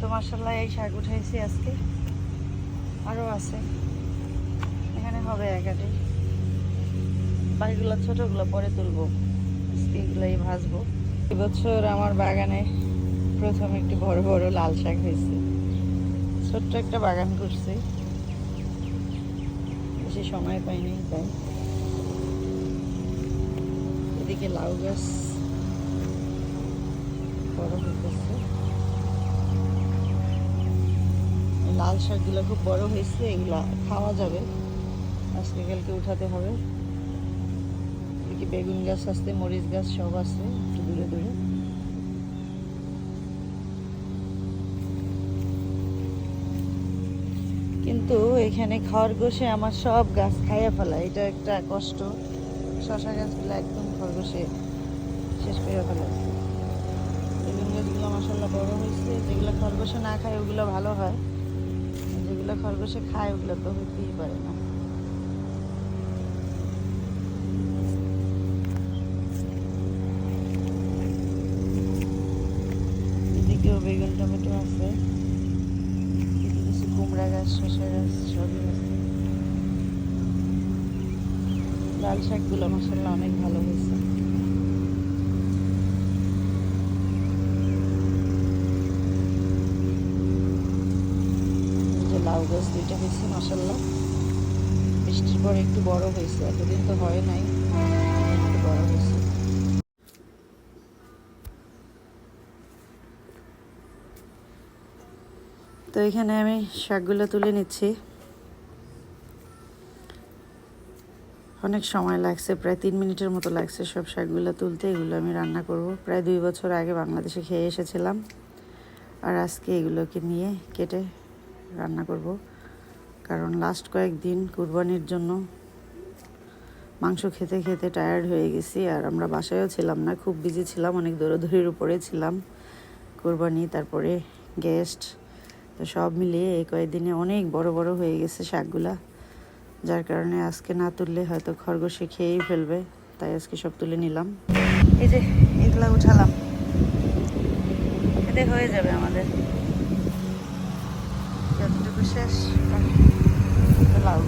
তো মার্শাল্লাহ এই শাক উঠাইছি আজকে। আরও আছে। এখানে হবে একাটি বাকিগুলো ছোটোগুলো পরে তুলবো। আজকে এগুলোই ভাজবো। এবছর আমার বাগানে প্রথম একটি বড় বড় লাল শাক হয়েছে। ছোট্ট একটা বাগান করছি। বেশি সময় পাইনি, তাই। এদিকে লাউ গাছ বড় হইতেছে। লাল শাকগুলো খুব বড় হয়েছে, এগুলা খাওয়া যাবে। আজকে কালকে উঠাতে হবে। এদিকে বেগুন গাছ আছে, মরিচ গাছ সব আছে, একটু দূরে দূরে। কিন্তু এখানে খরগোশে আমার সব গাছ খাইয়া ফেলা এটা একটা কষ্ট। শশা গাছগুলো একদম খরগোশে শেষ করে ফেলাইছে বেগুন গাছগুলো মশাল্লা বড় হয়েছে। যেগুলো খরগোশে না খায়, ওগুলো ভালো হয়। যেগুলো খরগোশে খায়, ওগুলো তো হইতেই পারে না। এদিকেও বেগুন টমেটো আছে। কুমড়া গাছ, শসা গাছ, সবই আছে। লাল শাকগুলো মশাল্লা অনেক ভালো হয়েছে এই যে লাউ গাছ দুইটা হয়েছে মশাল্লা বৃষ্টির পরে একটু বড় হয়েছে, এতদিন তো হয় নাই, একটু বড় হয়েছে। তো এখানে আমি শাকগুলো তুলে নিচ্ছি। অনেক সময় লাগছে, প্রায় তিন মিনিটের মতো লাগছে সব শাকগুলো তুলতে, এগুলো আমি রান্না করব। প্রায় দুই বছর আগে বাংলাদেশে খেয়ে এসেছিলাম। আর আজকে এগুলোকে নিয়ে কেটে রান্না করব। কারণ লাস্ট কয়েকদিন কুরবানির জন্য মাংস খেতে খেতে টায়ার্ড হয়ে গেছি আর আমরা বাসায়ও ছিলাম না, খুব বিজি ছিলাম, অনেক দৌড়াদৌড়ির উপরে ছিলাম। কোরবানি, তারপরে গেস্ট তো সব মিলিয়ে এই কয়েকদিনে অনেক বড় বড় হয়ে গেছে শাকগুলা, যার কারণে আজকে না তুললে হয়তো খরগোশে খেয়েই ফেলবে, তাই আজকে সব তুলে নিলাম। এই যে, এগুলা উঠালাম। এতে হয়ে যাবে আমাদের। যতটুকু শেষ লাউ